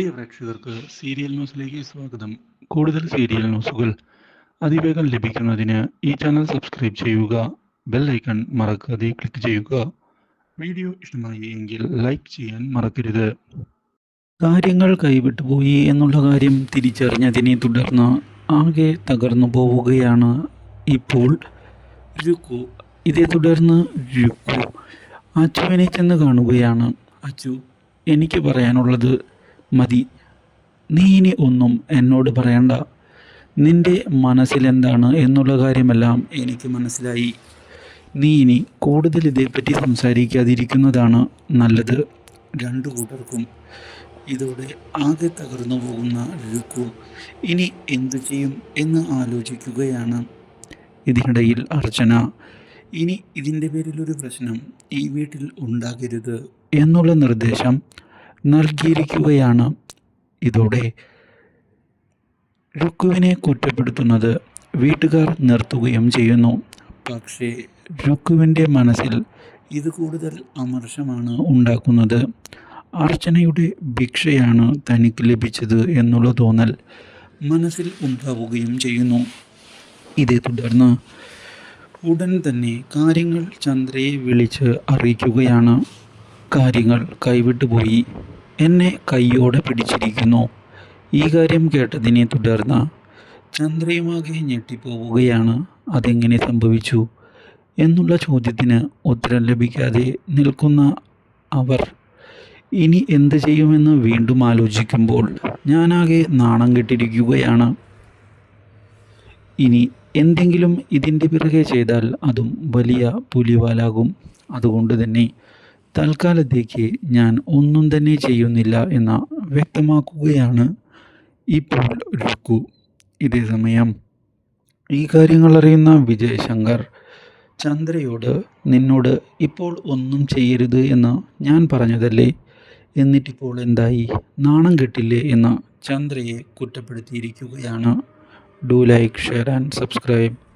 പ്രിയ പ്രേക്ഷകർക്ക് സീരിയൽ ന്യൂസിലേക്ക് സ്വാഗതം. കൂടുതൽ സീരിയൽ ന്യൂസുകൾ അതിവേഗം ലഭിക്കുന്നതിന് ഈ ചാനൽ സബ്സ്ക്രൈബ് ചെയ്യുക ബെൽ ഐക്കൺ മറക്കാതെ ക്ലിക്ക് ചെയ്യുക. വീഡിയോ ഇഷ്ടമായി എങ്കിൽ ലൈക്ക് ചെയ്യാൻ മറക്കരുത്. കാര്യങ്ങൾ കൈവിട്ടുപോയി എന്നുള്ള കാര്യം തിരിച്ചറിഞ്ഞതിനെ തുടർന്ന് ആകെ തകർന്നു പോവുകയാണ് ഇപ്പോൾ രുക്കു. ഇതേ തുടർന്ന് രുക്കു. അച്ചുവിനെ ചെന്ന് കാണുകയാണ്. അച്ചു എനിക്ക് പറയാനുള്ളത് മതി. നീ ഇനി ഒന്നും എന്നോട് പറയണ്ട. നിന്റെ മനസ്സിലെന്താണ് എന്നുള്ള കാര്യമെല്ലാം എനിക്ക് മനസ്സിലായി. നീ ഇനി കൂടുതൽ ഇതേപ്പറ്റി സംസാരിക്കാതിരിക്കുന്നതാണ് നല്ലത്. രണ്ടു കൂട്ടർക്കും ഇതോടെ ആകെ തകർന്നു പോകുന്ന ലുക്കു ഇനി എന്തു ചെയ്യും എന്ന് ആലോചിക്കുകയാണ്. ഇതിനിടയിൽ അർച്ചന ഇനി ഇതിന്റെ പേരിലൊരു പ്രശ്നം ഈ വീട്ടിൽ ഉണ്ടാകരുത് എന്നുള്ള നിർദ്ദേശം നൽകിയിരിക്കുകയാണ്. ഇതോടെ രുക്കുവിനെ കുറ്റപ്പെടുത്തുന്നത് വീട്ടുകാർ നിർത്തുകയും ചെയ്യുന്നു. പക്ഷേ രുക്കുവിന്റെ മനസ്സിൽ ഇത് കൂടുതൽ അമർഷമാണ് ഉണ്ടാക്കുന്നത്. അർച്ചനയുടെ ഭിക്ഷയാണ് തനിക്ക് ലഭിച്ചത് എന്നുള്ള തോന്നൽ മനസ്സിൽ ഉണ്ടാവുകയും ചെയ്യുന്നു. ഇതേ തുടർന്ന് ഉടൻ തന്നെ കാര്യങ്ങൾ ചന്ദ്രയെ വിളിച്ച് അറിയിക്കുകയാണ്. കാര്യങ്ങൾ കൈവിട്ടുപോയി. എന്നെ കൈയോടെ പിടിച്ചിരിക്കുന്നു. ഈ കാര്യം കേട്ടതിനെ തുടർന്ന് ചന്ദ്രയുമാകെ ഞെട്ടിപ്പോവുകയാണ്. അതെങ്ങനെ സംഭവിച്ചു? എന്നുള്ള ചോദ്യത്തിന് ഉത്തരം ലഭിക്കാതെ നിൽക്കുന്ന അവർ ഇനി എന്ത് ചെയ്യുമെന്ന് വീണ്ടും ആലോചിക്കുമ്പോൾ ഞാനാകെ നാണം കെട്ടിരിക്കുകയാണ്. ഇനി എന്തെങ്കിലും ഇതിന്റെ പിറകെ ചെയ്താൽ അതും വലിയ പുലിവാലാകും. അതുകൊണ്ട് തന്നെ തൽക്കാലത്തേക്ക് ഞാൻ ഒന്നും തന്നെ ചെയ്യുന്നില്ല എന്ന വ്യക്തമാക്കുകയാണ് ഇപ്പോൾ രുക്കു. ഇതേ സമയം ഈ കാര്യങ്ങൾ അറിയുന്ന വിജയ് ശങ്കർ ചന്ദ്രയോട് നിന്നോട് ഇപ്പോൾ ഒന്നും ചെയ്യരുത് എന്ന് ഞാൻ പറഞ്ഞതല്ലേ? എന്നിട്ടിപ്പോൾ എന്തായി? നാണം കെട്ടില്ലേ എന്ന് ചന്ദ്രയെ കുറ്റപ്പെടുത്തിയിരിക്കുകയാണ്. Do like share and subscribe.